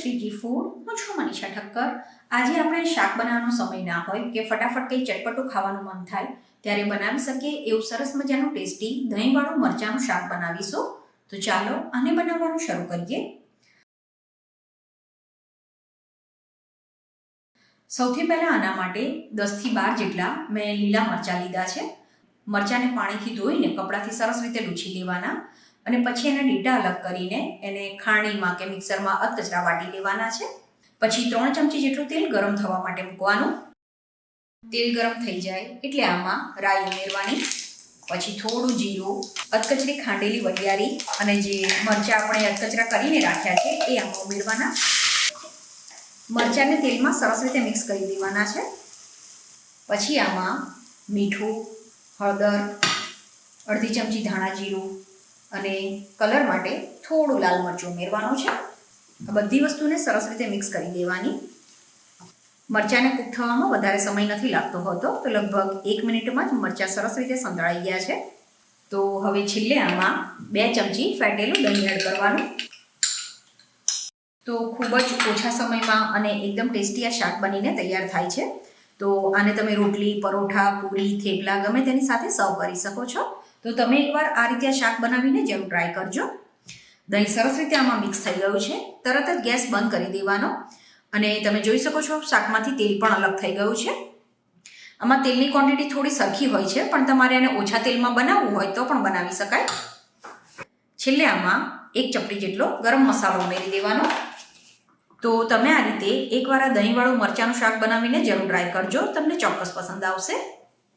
Shriji food હું છું મનીષા ઠક્કર. આજે આપણે શાક બનાવવાનો સમય ના હોય કે ફટાફટ કંઈ ચટપટું ખાવાનું મન થાય, ત્યારે બનાવી શકીએ એવું સરસ મજાનું ટેસ્ટી દહીંવાળું મરચાંનું શાક બનાવીશું. તો ચાલો આને બનાવવાનું શરૂ કરીએ. સૌથી પહેલાં આના માટે દસથી બાર જેટલા મેં લીલા મરચાં લીધા છે. મરચાંને પાણીથી ધોઈને કપડાથી સરસ રીતે લૂછી લેવાના. અને પછી એના ડીટા અલગ કરીને એને ખાણીમાં કે મિક્સરમાં અતકચરા વાટી લેવાના છે. પછી ત્રણ ચમચી જેટલું તેલ ગરમ થવા માટે મૂકવાનું. તેલ ગરમ થઈ જાય એટલે આમાં રાઈ ઉમેરવાની. પછી થોડું જીરું, અધકચરી ખાંડેલી વરિયારી અને જે મરચાં આપણે અધકચરા કરીને રાખ્યા છે એ આમાં ઉમેરવાના. મરચાંને તેલમાં સરસ રીતે મિક્સ કરી દેવાના છે. પછી આમાં મીઠું, હળદર, અડધી ચમચી ધાણા જીરું અને કલર માટે થોડું લાલ મરચું ઉમેરવાનું છે. આ બધી વસ્તુને સરસ રીતે મિક્સ કરી દેવાની મરચાંને કૂક થવામાં વધારે સમય નથી લાગતો હોતો, તો લગભગ એક મિનિટમાં જ મરચાં સરસ રીતે સંતળાઈ ગયા છે. તો હવે છેલ્લે આમાં બે ચમચી ફેટેલું દહીં એડ કરવાનું. તો ખૂબ જ ઓછા સમયમાં અને એકદમ ટેસ્ટી આ શાક બનીને તૈયાર થાય છે. તો આને તમે રોટલી, પરોઠા, પૂરી, થેપલા ગમે તેની સાથે સર્વ કરી શકો છો. તો તમે એકવાર આ રીતે શાક બનાવીને જરૂર ટ્રાય કરજો. દહીં સરસ રીતે આમાં મિક્સ થઈ ગયું છે. તરત જ ગેસ બંધ કરી દેવાનો. અને તમે જોઈ શકો છો, શાકમાંથી તેલ પણ અલગ થઈ ગયું છે. આમાં તેલની ક્વોન્ટિટી થોડી સરખી હોય છે, પણ તમારે એને ઓછા તેલમાં બનાવવું હોય તો પણ બનાવી શકાય. છેલ્લે આમાં એક ચપટી જેટલો ગરમ મસાલો ઉમેરી દેવાનો. તો તમે આ રીતે એકવાર આ દહીંવાળું મરચાંનું શાક બનાવીને જરૂર ટ્રાય કરજો. તમને ચોક્કસ પસંદ આવશે.